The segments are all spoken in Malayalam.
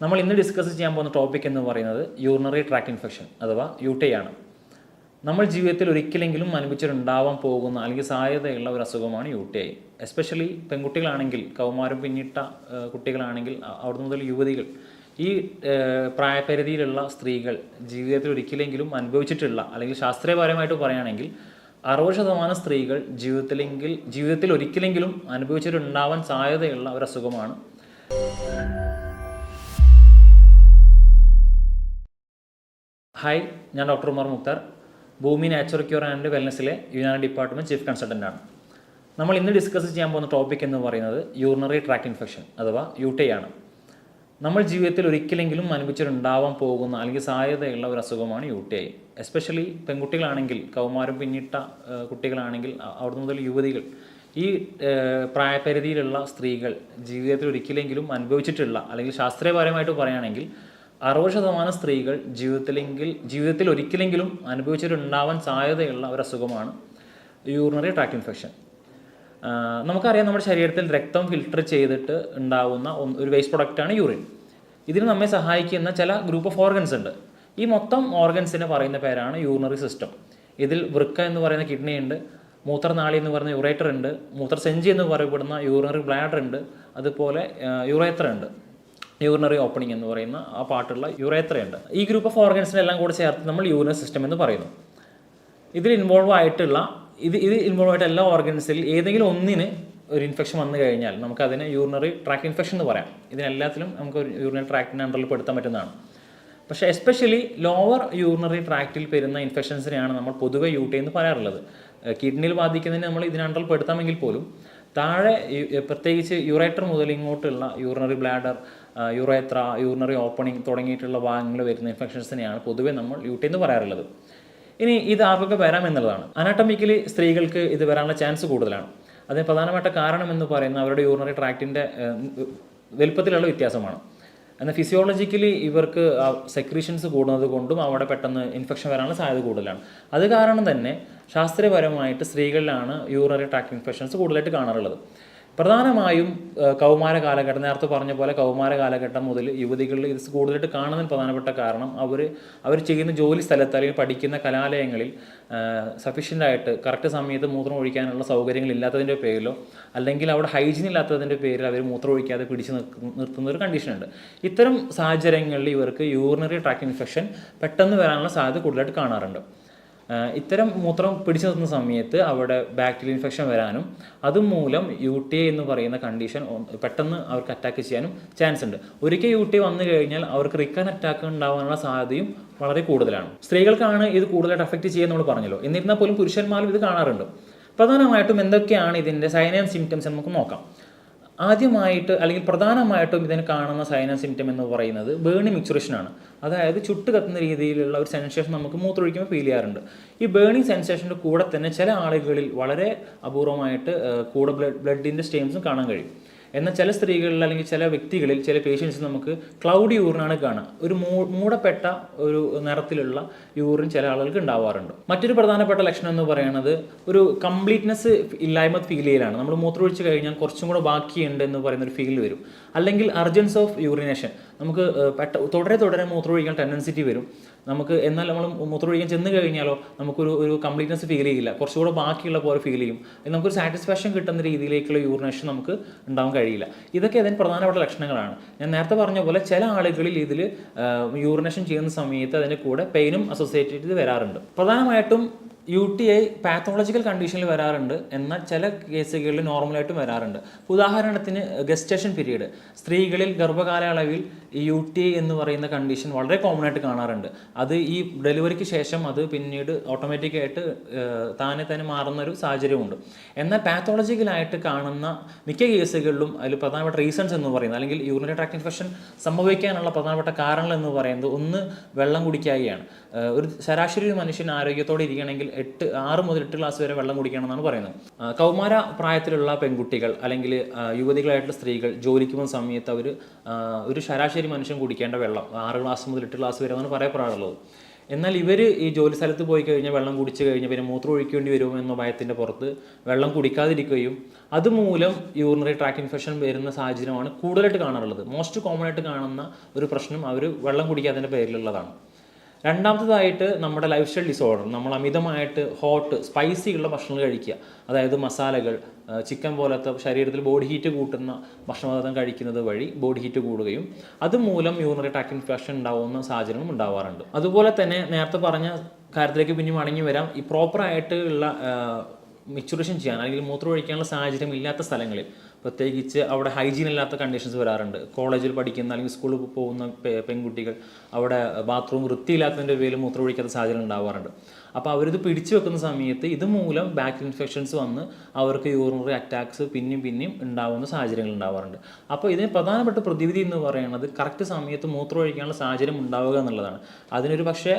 നമ്മൾ ഇന്ന് ഡിസ്കസ് ചെയ്യാൻ പോകുന്ന ടോപ്പിക് എന്ന് പറയുന്നത് യൂറിനറി ട്രാക്ക് ഇൻഫെക്ഷൻ അഥവാ യു ടി ആണ് നമ്മൾ ജീവിതത്തിൽ ഒരിക്കലെങ്കിലും അനുഭവിച്ചിട്ടുണ്ടാവാൻ പോകുന്ന അല്ലെങ്കിൽ സാധ്യതയുള്ള ഒരു അസുഖമാണ് യു ടി ഐ എസ്പെഷ്യലി പെൺകുട്ടികളാണെങ്കിൽ കൗമാരം പിന്നിട്ട കുട്ടികളാണെങ്കിൽ അവിടെ മുതൽ യുവതികൾ ഈ പ്രായപരിധിയിലുള്ള സ്ത്രീകൾ ജീവിതത്തിൽ ഒരിക്കലെങ്കിലും അനുഭവിച്ചിട്ടുള്ള അല്ലെങ്കിൽ ശാസ്ത്രീയപരമായിട്ട് പറയുകയാണെങ്കിൽ അറുപത് ശതമാനം സ്ത്രീകൾ ജീവിതത്തിലെങ്കിൽ ജീവിതത്തിൽ ഒരിക്കലെങ്കിലും അനുഭവിച്ചിട്ടുണ്ടാവാൻ സാധ്യതയുള്ള ഒരു അസുഖമാണ് ഹായ് ഞാൻ doctor Umar Mukhtar. Bhoomi natural cure and വെൽനസ്സിലെ Unani department chief consultant ആണ്. നമ്മൾ ഇന്ന് ഡിസ്കസ് ചെയ്യാൻ പോകുന്ന ടോപ്പിക് എന്ന് പറയുന്നത് യൂറിനറി ട്രാക്ക് ഇൻഫെക്ഷൻ അഥവാ യു ടി ആണ്. നമ്മൾ ജീവിതത്തിൽ ഒരിക്കലെങ്കിലും അനുഭവിച്ചിട്ടുണ്ടാവാൻ പോകുന്ന അല്ലെങ്കിൽ സാധ്യതയുള്ള ഒരു അസുഖമാണ് യു ടി ഐ എസ്പെഷ്യലി പെൺകുട്ടികളാണെങ്കിൽ കൗമാരം പിന്നിട്ട കുട്ടികളാണെങ്കിൽ അവിടെ മുതൽ യുവതികൾ ഈ പ്രായപരിധിയിലുള്ള സ്ത്രീകൾ ജീവിതത്തിൽ ഒരിക്കലെങ്കിലും അനുഭവിച്ചിട്ടുള്ള അല്ലെങ്കിൽ ശാസ്ത്രീയപരമായിട്ട് പറയുകയാണെങ്കിൽ അറുപത് ശതമാനം സ്ത്രീകൾ ജീവിതത്തിലെങ്കിൽ ജീവിതത്തിൽ ഒരിക്കലെങ്കിലും അനുഭവിച്ചിട്ടുണ്ടാവാൻ സാധ്യതയുള്ള ഒരു അസുഖമാണ് യൂറിനറി ട്രാക്ക് ഇൻഫെക്ഷൻ നമുക്കറിയാം നമ്മുടെ ശരീരത്തിൽ രക്തം ഫിൽട്ടർ ചെയ്തിട്ട് ഉണ്ടാവുന്ന ഒരു വേസ്റ്റ് പ്രൊഡക്റ്റാണ് യൂറിൻ ഇതിന് നമ്മെ സഹായിക്കുന്ന ചില ഗ്രൂപ്പ് ഓഫ് ഓർഗൻസ് ഉണ്ട്. ഈ മൊത്തം ഓർഗൻസിന് പറയുന്ന പേരാണ് യൂറിനറി സിസ്റ്റം ഇതിൽ വൃക്ക എന്ന് പറയുന്ന കിഡ്നി ഉണ്ട് മൂത്രനാളി എന്ന് പറയുന്ന യുറേറ്റർ ഉണ്ട് മൂത്രസഞ്ചി എന്ന് പറയപ്പെടുന്ന യൂറിനറി ബ്ലാഡർ ഉണ്ട് അതുപോലെ യുറേത്ര ഉണ്ട്. യൂറിനറി ഓപ്പണിംഗ് എന്ന് പറയുന്ന ആ പാട്ടുള്ള യുറേത്രയുണ്ട്. ഈ ഗ്രൂപ്പ് ഓഫ് ഓർഗൻസിനെല്ലാം കൂടെ ചേർത്ത് നമ്മൾ യൂറിനറി സിസ്റ്റം എന്ന് പറയുന്നു. ഇതിൽ ഇൻവോൾവ് ആയിട്ടുള്ള ഇത് ഇത് ഇൻവോൾവ് ആയിട്ട് എല്ലാ ഓർഗൻസിൽ ഏതെങ്കിലും ഒന്നിന് ഒരു ഇൻഫെക്ഷൻ വന്നു കഴിഞ്ഞാൽ നമുക്ക് അതിനെ യൂറിനറി ട്രാക്ക് ഇൻഫെക്ഷൻ എന്ന് പറയാം. ഇതിനെല്ലാത്തിലും നമുക്ക് ഒരു യൂറിനറി ട്രാക്ടിന്റെ അണ്ടറിൽ പെടുത്താൻ പറ്റുന്നതാണ്. പക്ഷേ എസ്പെഷ്യലി ലോവർ യൂറിനറി ട്രാക്റ്റിൽ വരുന്ന ഇൻഫെക്ഷൻസിനെയാണ് നമ്മൾ പൊതുവെ യൂട്ടി എന്ന് പറയാറുള്ളത്. കിഡ്നിയിൽ ബാധിക്കുന്നതിന് നമ്മൾ ഇതിന് അണ്ടറിൽ പെടുത്താമെങ്കിൽ പോലും താഴെ പ്രത്യേകിച്ച് യുറേറ്റർ മുതൽ ഇങ്ങോട്ടുള്ള urinary bladder urethra urinary opening തുടങ്ങിയിട്ടുള്ള ഭാഗങ്ങൾ വരുന്ന ഇൻഫെക്ഷൻസിനെയാണ് പൊതുവേ നമ്മൾ യൂട്ടി എന്ന് പറയാറുള്ളത്. ഇനി ഇത് ആർക്കൊക്കെ വരാം എന്നുള്ളതാണ്. അനാട്ടമിക്കലി സ്ത്രീകൾക്ക് ഇത് വരാനുള്ള ചാൻസ് കൂടുതലാണ്. അതിന് പ്രധാനമായിട്ട കാരണം എന്ന് പറയുന്ന അവരുടെ യൂറിനറി ട്രാക്റ്റിന്റെ വലുപ്പത്തിലുള്ള വ്യത്യാസമാണ്. എന്നാൽ ഫിസിയോളജിക്കലി ഇവർക്ക് സെക്രീഷൻസ് കൂടുന്നത് കൊണ്ടും അവിടെ പെട്ടെന്ന് ഇൻഫെക്ഷൻ വരാനുള്ള സാധ്യത കൂടുതലാണ്. അത് കാരണം തന്നെ ശാസ്ത്രീയപരമായിട്ട് സ്ത്രീകളിലാണ് യൂറിനറി ട്രാക്ട് ഇൻഫെക്ഷൻസ് കൂടുതലായിട്ട് കാണാറുള്ളത്. പ്രധാനമായും കൗമാര കാലഘട്ടം നേരത്തെ പറഞ്ഞ പോലെ കൗമാര കാലഘട്ടം മുതൽ യുവതികളിൽ ഇത് കൂടുതലായിട്ട് കാണുന്നതിന് പ്രധാനപ്പെട്ട കാരണം അവർ അവർ ചെയ്യുന്ന ജോലി സ്ഥലത്ത് അല്ലെങ്കിൽ പഠിക്കുന്ന കലാലയങ്ങളിൽ സഫീഷ്യന്റ് ആയിട്ട് കറക്റ്റ് സമയത്ത് മൂത്രം ഒഴിക്കാനുള്ള സൗകര്യങ്ങൾ ഇല്ലാത്തതിന്റെ പേരിലോ അല്ലെങ്കിൽ അവിടെ ഹൈജീൻ ഇല്ലാത്തതിന്റെ പേരിൽ അവർ മൂത്രം ഒഴിക്കാതെ പിടിച്ച് നിർത്തുന്ന ഒരു കണ്ടീഷനുണ്ട് ഇത്തരം സാഹചര്യങ്ങളിൽ ഇവർക്ക് യൂറിനറി ട്രാക്ക് ഇൻഫെക്ഷൻ പെട്ടെന്ന് വരാനുള്ള സാധ്യത കൂടുതലായിട്ട് കാണാറുണ്ട്. ഇത്തരം മൂത്രം പിടിച്ചു നിർത്തുന്ന സമയത്ത് അവിടെ ബാക്ടീരിയൽ ഇൻഫെക്ഷൻ വരാനും അതുമൂലം യു ടി ഐ എന്ന് പറയുന്ന കണ്ടീഷൻ പെട്ടെന്ന് അവർക്ക് അറ്റാക്ക് ചെയ്യാനും ചാൻസ് ഉണ്ട്. ഒരിക്കൽ യു ടി ഐ വന്നു കഴിഞ്ഞാൽ അവർക്ക് റിക്കൺ അറ്റാക്ക് ഉണ്ടാകാനുള്ള സാധ്യതയും വളരെ കൂടുതലാണ്. സ്ത്രീകൾക്കാണ് ഇത് കൂടുതലായിട്ട് അഫക്റ്റ് ചെയ്യുക നമ്മൾ പറഞ്ഞല്ലോ. എന്നിരുന്നാൽ പോലും പുരുഷന്മാരും ഇത് കാണാറുണ്ട്. പ്രധാനമായിട്ടും എന്തൊക്കെയാണ് ഇതിന്റെ സൈൻ ആൻഡ് സിംറ്റംസ് നമുക്ക് നോക്കാം. ആദ്യമായിട്ട് അല്ലെങ്കിൽ പ്രധാനമായിട്ടും ഇതിന് കാണുന്ന സൈന സിംറ്റം എന്ന് പറയുന്നത് ബേണി മിക്സുറേഷനാണ് അതായത് ചുട്ട് കത്തുന്ന രീതിയിലുള്ള ഒരു സെൻസേഷൻ നമുക്ക് മൂത്രമൊഴിക്കുമ്പോൾ ഫീൽ ചെയ്യാറുണ്ട്. ഈ ബേണിംഗ് സെൻസേഷന്റെ കൂടെ തന്നെ ചില ആളുകളിൽ വളരെ അപൂർവമായിട്ട് കൂടെ ബ്ലഡ് ബ്ലഡിന്റെ സ്റ്റെയിംസും കാണാൻ കഴിയും. എന്നാൽ ചില സ്ത്രീകളിൽ അല്ലെങ്കിൽ ചില വ്യക്തികളിൽ ചില പേഷ്യൻസ് നമുക്ക് ക്ലൗഡി യൂറിനാണ് കാണുക. ഒരു മൂടപ്പെട്ട ഒരു നിറത്തിലുള്ള യൂറിൻ ചില ആളുകൾക്ക് ഉണ്ടാവാറുണ്ട്. മറ്റൊരു പ്രധാനപ്പെട്ട ലക്ഷണം എന്ന് പറയുന്നത് ഒരു കംപ്ലീറ്റ്നെസ് ഇല്ലായ്മ ഫീൽ ചെയ്യലാണ്. നമ്മൾ മൂത്രമൊഴിച്ച് കഴിഞ്ഞാൽ കുറച്ചും കൂടെ ബാക്കിയുണ്ട് എന്ന് പറയുന്ന ഒരു ഫീൽ വരും. അല്ലെങ്കിൽ അർജൻസ് ഓഫ് യൂറിനേഷൻ നമുക്ക് പെട്ട തുടരെ തുടരെ മൂത്രമൊഴിക്കാൻ ടെൻഡൻസിറ്റി വരും. നമുക്ക് എന്നാൽ നമ്മൾ മൂത്രമൊഴിക്കാൻ ചെന്ന് കഴിഞ്ഞാലോ നമുക്കൊരു ഒരു കംപ്ലീറ്റ്നെസ് ഫീൽ ചെയ്യില്ല. കുറച്ചുകൂടെ ബാക്കിയുള്ള പോലെ ഫീൽ ചെയ്യും. നമുക്കൊരു സാറ്റിസ്ഫാക്ഷൻ കിട്ടുന്ന രീതിയിലേക്കുള്ള യൂറിനേഷൻ നമുക്ക് ഉണ്ടാവാൻ കഴിയില്ല. ഇതൊക്കെ അതിന് പ്രധാനപ്പെട്ട ലക്ഷണങ്ങളാണ്. ഞാൻ നേരത്തെ പറഞ്ഞ പോലെ ചില ആളുകളിൽ ഇതിൽ യൂറിനേഷൻ ചെയ്യുന്ന സമയത്ത് അതിന്റെ കൂടെ പെയിനും അസോസിയേറ്റ് ചെയ്ത് വരാറുണ്ട്. പ്രധാനമായിട്ടും യു ടി ഐ പാത്തോളജിക്കൽ കണ്ടീഷനിൽ വരാറുണ്ട് എന്നാൽ ചില കേസുകളിൽ നോർമലായിട്ടും വരാറുണ്ട്. ഉദാഹരണത്തിന് ഗസ്റ്റേഷൻ പീരീഡ് സ്ത്രീകളിൽ ഗർഭകാലയളവിൽ യു ടി ഐ എന്ന് പറയുന്ന കണ്ടീഷൻ വളരെ കോമൺ ആയിട്ട് കാണാറുണ്ട്. അത് ഈ ഡെലിവറിക്ക് ശേഷം അത് പിന്നീട് ഓട്ടോമാറ്റിക്കായിട്ട് താനെ തന്നെ മാറുന്ന ഒരു സാഹചര്യമുണ്ട്. എന്നാൽ പാത്തോളജിക്കലായിട്ട് കാണുന്ന മിക്ക കേസുകളിലും അതിൽ പ്രധാനപ്പെട്ട റീസൺസ് എന്ന് പറയുന്നത് അല്ലെങ്കിൽ യൂറിനറി ട്രാക്ട് ഇൻഫെക്ഷൻ സംഭവിക്കാനുള്ള പ്രധാനപ്പെട്ട കാരണങ്ങൾ എന്ന് പറയുന്നത് ഒന്ന് വെള്ളം കുടിക്കാതെയാണ് ഒരു ശരാശരി ഒരു മനുഷ്യൻ ആരോഗ്യത്തോടെ ഇരിക്കണമെങ്കിൽ എട്ട് ആറ് മുതൽ എട്ട് ഗ്ലാസ് വരെ വെള്ളം കുടിക്കണം എന്നാണ് പറയുന്നത് കൗമാര പ്രായത്തിലുള്ള പെൺകുട്ടികൾ അല്ലെങ്കിൽ യുവതികളായിട്ടുള്ള സ്ത്രീകൾ ജോലിക്ക് പോകുന്ന സമയത്ത് അവർ ഒരു ശരാശരി മനുഷ്യൻ കുടിക്കേണ്ട വെള്ളം ആറ് ഗ്ലാസ് മുതൽ എട്ട് ഗ്ലാസ് വരെ എന്നാണ് പറയപ്പെടാറുള്ളത്. എന്നാൽ ഇവർ ഈ ജോലി സ്ഥലത്ത് പോയി കഴിഞ്ഞാൽ വെള്ളം കുടിച്ചു കഴിഞ്ഞാൽ പിന്നെ മൂത്രം ഒഴിക്കേണ്ടി വരുമോ എന്ന ഭയത്തിന്റെ പുറത്ത് വെള്ളം കുടിക്കാതിരിക്കുകയും അതുമൂലം യൂറിനറി ട്രാക്ക് ഇൻഫെക്ഷൻ വരുന്ന സാഹചര്യമാണ് കൂടുതലായിട്ട് കാണാറുള്ളത്. മോസ്റ്റ് കോമൺ ആയിട്ട് കാണുന്ന ഒരു പ്രശ്നം അവർ വെള്ളം കുടിക്കാത്തതിന്റെ പേരിലുള്ളതാണ്. രണ്ടാമത്തതായിട്ട് നമ്മുടെ ലൈഫ് സ്റ്റൈൽ ഡിസോർഡർ നമ്മൾ അമിതമായിട്ട് ഹോട്ട് സ്പൈസി ഉള്ള ഭക്ഷണങ്ങൾ കഴിക്കുക. അതായത് മസാലകൾ ചിക്കൻ പോലത്തെ ശരീരത്തിൽ ബോഡി ഹീറ്റ് കൂട്ടുന്ന ഭക്ഷണപദാർത്ഥം കഴിക്കുന്നത് വഴി ബോഡി ഹീറ്റ് കൂടുകയും അതുമൂലം യൂറിനറി ട്രാക്ക് ഇൻഫെക്ഷൻ ഉണ്ടാവുന്ന സാഹചര്യങ്ങളും ഉണ്ടാവാറുണ്ട്. അതുപോലെ തന്നെ നേരത്തെ പറഞ്ഞ കാര്യത്തിലേക്ക് പിന്നെ മടങ്ങി വരാം. ഈ പ്രോപ്പറായിട്ട് ഉള്ള മിച്ചുറേഷൻ ചെയ്യാൻ അല്ലെങ്കിൽ മൂത്രം ഒഴിക്കാനുള്ള സാഹചര്യം ഇല്ലാത്ത സ്ഥലങ്ങളിൽ പ്രത്യേകിച്ച് അവിടെ ഹൈജീൻ ഇല്ലാത്ത കണ്ടീഷൻസ് വരാറുണ്ട്. കോളേജിൽ പഠിക്കുന്ന അല്ലെങ്കിൽ സ്കൂളിൽ പോകുന്ന പെൺകുട്ടികൾ അവിടെ ബാത്റൂം വൃത്തിയില്ലാത്തതിന്റെ പേരിൽ മൂത്രം ഒഴിക്കാത്ത സാഹചര്യം ഉണ്ടാവാറുണ്ട്. അപ്പോൾ അവരിത് പിടിച്ചു വെക്കുന്ന സമയത്ത് ഇതുമൂലം ബാക്ടീരിയൽ ഇൻഫെക്ഷൻസ് വന്ന് അവർക്ക് യൂറിനറി അറ്റാക്സ് പിന്നെയും പിന്നെയും ഉണ്ടാകുന്ന സാഹചര്യങ്ങൾ ഉണ്ടാവാറുണ്ട്. അപ്പോൾ ഇതിന് പ്രധാനപ്പെട്ട പ്രതിവിധി എന്ന് പറയുന്നത് കറക്റ്റ് സമയത്ത് മൂത്രം ഒഴിക്കാനുള്ള സാഹചര്യം ഉണ്ടാവുക എന്നുള്ളതാണ്. അതിനൊരു പക്ഷേ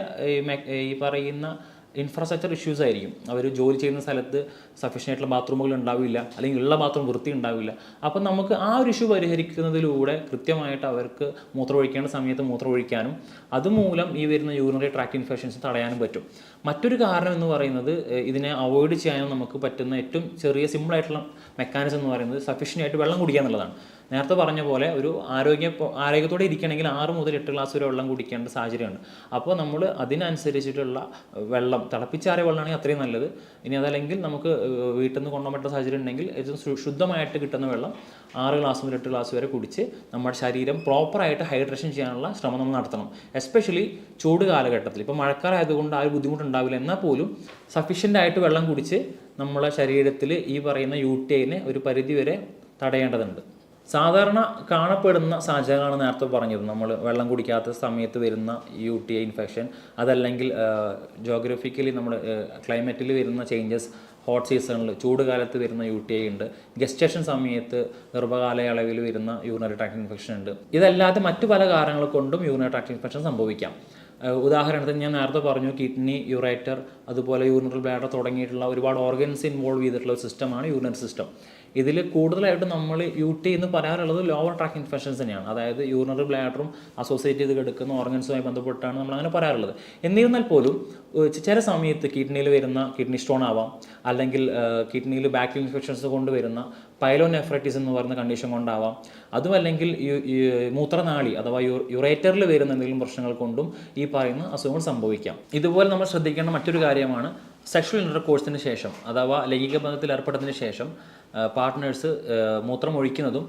ഈ പറയുന്ന ഇൻഫ്രാസ്ട്രക്ചർ ഇഷ്യൂസ് ആയിരിക്കും. അവർ ജോലി ചെയ്യുന്ന സ്ഥലത്ത് സഫീഷ്യന്റ് ആയിട്ടുള്ള ബാത്റൂമുകൾ ഉണ്ടാവില്ല അല്ലെങ്കിൽ ഉള്ള ബാത്റൂം വൃത്തി ഉണ്ടാവില്ല. അപ്പം നമുക്ക് ആ ഒരു ഇഷ്യൂ പരിഹരിക്കുന്നതിലൂടെ കൃത്യമായിട്ട് അവർക്ക് മൂത്രം ഒഴിക്കേണ്ട സമയത്ത് മൂത്രം ഒഴിക്കാനും അതുമൂലം ഈ വരുന്ന യൂറിനറി ട്രാക്ട് ഇൻഫെക്ഷൻസ് തടയാനും പറ്റും. മറ്റൊരു കാരണം എന്ന് പറയുന്നത് ഇതിനെ അവോയ്ഡ് ചെയ്യാനും നമുക്ക് പറ്റുന്ന ഏറ്റവും ചെറിയ സിമ്പിൾ ആയിട്ടുള്ള മെക്കാനിസം എന്ന് പറയുന്നത് സഫീഷ്യന്റ് ആയിട്ട് വെള്ളം കുടിക്കുക എന്നുള്ളതാണ്. നേരത്തെ പറഞ്ഞ പോലെ ഒരു ആരോഗ്യ ആരോഗ്യത്തോടെ ഇരിക്കണമെങ്കിൽ ആറ് മുതൽ എട്ട് ഗ്ലാസ് വരെ വെള്ളം കുടിക്കേണ്ട സാഹചര്യമുണ്ട്. അപ്പോൾ നമ്മൾ അതിനനുസരിച്ചിട്ടുള്ള വെള്ളം തിളപ്പിച്ചാറിയ വെള്ളമാണെങ്കിൽ അത്രയും നല്ലത്. ഇനി അതല്ലെങ്കിൽ നമുക്ക് വീട്ടിൽ നിന്ന് കൊണ്ടുപോകാൻ പറ്റുന്ന സാഹചര്യം ഉണ്ടെങ്കിൽ ഏറ്റവും ശുദ്ധമായിട്ട് കിട്ടുന്ന വെള്ളം ആറ് ഗ്ലാസ് മുതൽ എട്ട് ഗ്ലാസ് വരെ കുടിച്ച് നമ്മുടെ ശരീരം പ്രോപ്പറായിട്ട് ഹൈഡ്രേഷൻ ചെയ്യാനുള്ള ശ്രമം നമ്മൾ നടത്തണം. എസ്പെഷ്യലി ചൂട് കാലഘട്ടത്തിൽ. ഇപ്പോൾ മഴക്കാലം ആയതുകൊണ്ട് ആ ഒരു ബുദ്ധിമുട്ടുണ്ടാവില്ല. എന്നാൽ പോലും സഫീഷ്യന്റ് ആയിട്ട് വെള്ളം കുടിച്ച് നമ്മളെ ശരീരത്തിൽ ഈ പറയുന്ന യു ടി ഐനെ ഒരു പരിധി വരെ തടയേണ്ടതുണ്ട്. സാധാരണ കാണപ്പെടുന്ന സാഹചര്യങ്ങളാണ് നേരത്തെ പറഞ്ഞത്. നമ്മൾ വെള്ളം കുടിക്കാത്ത സമയത്ത് വരുന്ന യു ടി ഐ ഇൻഫെക്ഷൻ അതല്ലെങ്കിൽ ജോഗ്രഫിക്കലി നമ്മൾ ക്ലൈമറ്റിൽ വരുന്ന ചേഞ്ചസ് ഹോട്ട് സീസണിൽ ചൂട് കാലത്ത് വരുന്ന യു ടി ഐ ഉണ്ട്. ഗസ്റ്റേഷൻ സമയത്ത് ഗർഭകാലയളവിൽ വരുന്ന യൂറിനറി ട്രാക്ട് ഇൻഫെക്ഷൻ ഉണ്ട്. ഇതല്ലാതെ മറ്റു പല കാരണങ്ങൾ കൊണ്ടും യൂറിനറി ട്രാക്ട് ഇൻഫെക്ഷൻ സംഭവിക്കാം. ഉദാഹരണത്തിന് ഞാൻ നേരത്തെ പറഞ്ഞു കിഡ്നി യുറേറ്റർ അതുപോലെ യൂറിനറി ബ്ലാഡർ തുടങ്ങിയിട്ടുള്ള ഒരുപാട് ഓർഗൻസ് ഇൻവോൾവ് ചെയ്തിട്ടുള്ള ഒരു സിസ്റ്റമാണ് യൂറിനറി സിസ്റ്റം ഇതിൽ കൂടുതലായിട്ട് നമ്മൾ യു ടി എന്ന് പറയാറുള്ളത് ലോവർ ട്രാക്ക് ഇൻഫെക്ഷൻസ് തന്നെയാണ്. അതായത് യൂറിനറി ബ്ലാഡറും അസോസിയേറ്റ് ചെയ്ത് കിടക്കുന്ന ഓർഗൻസുമായി ബന്ധപ്പെട്ടാണ് നമ്മൾ അങ്ങനെ പറയാറുള്ളത്. എന്നിരുന്നാൽ പോലും ചില സമയത്ത് കിഡ്നിയിൽ വരുന്ന കിഡ്നി സ്റ്റോൺ ആവാം അല്ലെങ്കിൽ കിഡ്നിയിൽ ബാക്ടീരിയൽ ഇൻഫെക്ഷൻസ് കൊണ്ട് വരുന്ന പൈലോനെഫ്രൈറ്റിസ് എന്ന് പറയുന്ന കണ്ടീഷൻ കൊണ്ടാവാം. അതും അല്ലെങ്കിൽ ഈ മൂത്രനാളി അഥവാ യുറേറ്ററിൽ വരുന്ന എന്തെങ്കിലും പ്രശ്നങ്ങൾ കൊണ്ടും ഈ പറയുന്ന അസുഖങ്ങൾ സംഭവിക്കാം. ഇതുപോലെ നമ്മൾ ശ്രദ്ധിക്കേണ്ട മറ്റൊരു കാര്യമാണ് സെക്ഷൽ ഇന്റർകോഴ്സിന് ശേഷം അഥവാ ലൈംഗിക ബന്ധത്തിൽ ഏർപ്പെട്ടതിന് ശേഷം പാർട്ട്നേഴ്സ് മൂത്രം ഒഴിക്കുന്നതും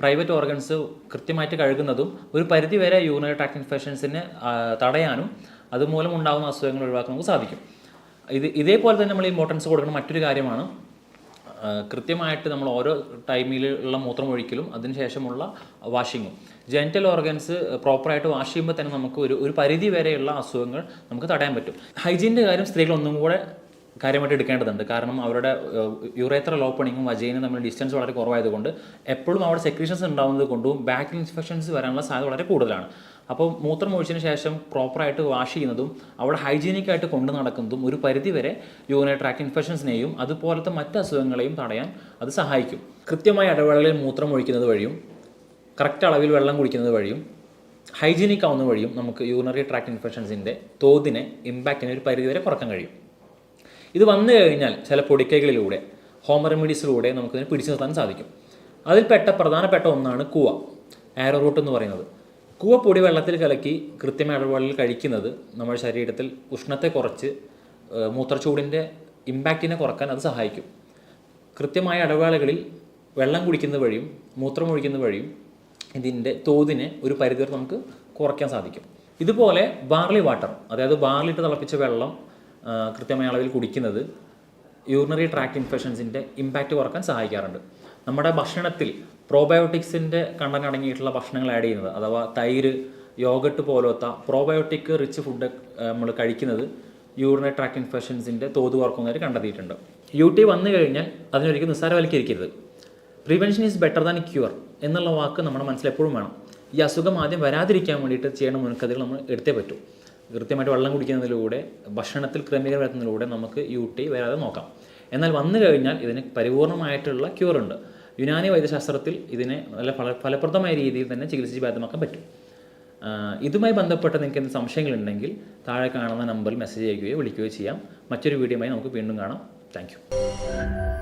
പ്രൈവറ്റ് ഓർഗൻസ് കൃത്യമായിട്ട് കഴുകുന്നതും ഒരു പരിധിവരെ യൂറിനറി ട്രാക്ട് ഇൻഫെക്ഷൻസിനെ തടയാനും അതുമൂലം ഉണ്ടാകുന്ന അസുഖങ്ങൾ ഒഴിവാക്കാൻ നമുക്ക് സാധിക്കും. ഇത് ഇതേപോലെ തന്നെ നമ്മൾ ഇമ്പോർട്ടൻസ് കൊടുക്കുന്ന മറ്റൊരു കാര്യമാണ് കൃത്യമായിട്ട് നമ്മൾ ഓരോ ടൈമിലുള്ള മൂത്രം ഒഴിക്കലും അതിനുശേഷമുള്ള വാഷിങ്ങും. ജെന്റൽ ഓർഗൻസ് പ്രോപ്പറായിട്ട് വാഷ് ചെയ്യുമ്പോൾ തന്നെ നമുക്ക് ഒരു ഒരു പരിധി വരെയുള്ള അസുഖങ്ങൾ നമുക്ക് തടയാൻ പറ്റും. ഹൈജീന്റെ കാര്യം സ്ത്രീകൾ ഒന്നും കൂടെ കാര്യമായിട്ട് എടുക്കേണ്ടതുണ്ട്. കാരണം അവരുടെ യുറേത്ര ഓപ്പണിങ്ങും വജയിനും തമ്മിൽ ഡിസ്റ്റൻസ് വളരെ കുറവായതുകൊണ്ട് എപ്പോഴും അവിടെ സെക്രീഷൻസ് ഉണ്ടാകുന്നത് കൊണ്ടും ബാക്കിൽ ഇൻഫെക്ഷൻസ് വരാനുള്ള സാധ്യത വളരെ കൂടുതലാണ്. അപ്പോൾ മൂത്രം ഒഴിച്ചതിന് ശേഷം പ്രോപ്പറായിട്ട് വാഷ് ചെയ്യുന്നതും അവിടെ ഹൈജീനിക് ആയിട്ട് കൊണ്ടു നടക്കുന്നതും ഒരു പരിധിവരെ യൂറിനറി ട്രാക്ക് ഇൻഫെക്ഷൻസിനെയും അതുപോലത്തെ മറ്റ് അസുഖങ്ങളെയും തടയാൻ അത് സഹായിക്കും. കൃത്യമായ ഇടവേളകളിൽ മൂത്രം ഒഴിക്കുന്നത് വഴിയും കറക്റ്റ് അളവിൽ വെള്ളം കുടിക്കുന്നത് വഴിയും ഹൈജീനിക് ആവുന്ന വഴിയും നമുക്ക് യൂറിനറി ട്രാക്ട് ഇൻഫെക്ഷൻസിന്റെ തോതിനെ ഇമ്പാക്റ്റിനെ ഒരു പരിധിവരെ കുറയ്ക്കാൻ കഴിയും. ഇത് വന്നു കഴിഞ്ഞാൽ ചില പൊടിക്കൈകളിലൂടെ ഹോം റെമഡീസിലൂടെ നമുക്കിതിനെ പിടിച്ചു നിർത്താൻ സാധിക്കും. അതിൽപ്പെട്ട പ്രധാനപ്പെട്ട ഒന്നാണ് കൂവ ആരോ റൂട്ട് എന്ന് പറയുന്നത്. കൂവ പൊടി വെള്ളത്തിൽ കലക്കി കൃത്യമായ ഇടവേളയിൽ കഴിക്കുന്നത് നമ്മുടെ ശരീരത്തിൽ ഉഷ്ണത്തെ കുറച്ച് മൂത്രച്ചൂടിന്റെ ഇമ്പാക്റ്റിനെ കുറയ്ക്കാൻ അത് സഹായിക്കും. കൃത്യമായ ഇടവേളകളിൽ വെള്ളം കുടിക്കുന്ന വഴിയും മൂത്രം ഒഴിക്കുന്ന വഴിയും ഇതിന്റെ തോതിനെ ഒരു പരിധിവരെ നമുക്ക് കുറയ്ക്കാൻ സാധിക്കും. ഇതുപോലെ ബാർലി വാട്ടർ അതായത് ബാർലിട്ട് തിളപ്പിച്ച വെള്ളം കൃത്യമായ അളവിൽ കുടിക്കുന്നത് യൂറിനറി ട്രാക്ട് ഇൻഫെക്ഷൻസിന്റെ ഇമ്പാക്റ്റ് കുറയ്ക്കാൻ സഹായിക്കാറുണ്ട്. നമ്മുടെ ഭക്ഷണത്തിൽ പ്രോബയോട്ടിക്സിന്റെ കണ്ടന്റ് അടങ്ങിയിട്ടുള്ള ഭക്ഷണങ്ങൾ ആഡ് ചെയ്യുന്നത് അഥവാ തൈര് യോഗട്ട് പോലത്തെ പ്രോബയോട്ടിക് റിച്ച് ഫുഡ് നമ്മൾ കഴിക്കുന്നത് യൂറിനറി ട്രാക്ട് ഇൻഫെക്ഷൻസിന്റെ തോത് കുറക്കുന്നവർ കണ്ടെത്തിയിട്ടുണ്ട്. യു ടി വന്നു കഴിഞ്ഞാൽ അതിനൊരിക്കലും നിസ്സാരവൽക്കരിക്കരുത്. Prevention is better than cure എന്നുള്ള വാക്ക് നമ്മുടെ മനസ്സിലെപ്പോഴും വേണം. ഈ അസുഖം ആദ്യം വരാതിരിക്കാൻ വേണ്ടിയിട്ട് ചെയ്യേണ്ട മുൻകരുതലുകൾ നമ്മൾ എടുത്തേ പറ്റൂ. കൃത്യമായിട്ട് വെള്ളം കുടിക്കുന്നതിലൂടെ ഭക്ഷണത്തിൽ ക്രമീകരണം വരുത്തുന്നതിലൂടെ നമുക്ക് യു ടി വരാതെ നോക്കാം. എന്നാൽ വന്നു കഴിഞ്ഞാൽ ഇതിന് പരിപൂർണമായിട്ടുള്ള ക്യൂറുണ്ട് യുനാനി വൈദ്യശാസ്ത്രത്തിൽ ഇതിനെ നല്ല ഫല ഫലപ്രദമായ രീതിയിൽ തന്നെ ചികിത്സിച്ച് ഭേദമാക്കാൻ പറ്റും. ഇതുമായി ബന്ധപ്പെട്ട് നിങ്ങൾക്ക് എന്ത് സംശയങ്ങളുണ്ടെങ്കിൽ താഴെ കാണുന്ന നമ്പറിൽ മെസ്സേജ് അയക്കുകയോ വിളിക്കുകയോ ചെയ്യാം. മറ്റൊരു വീഡിയോയുമായി നമുക്ക് വീണ്ടും കാണാം. താങ്ക്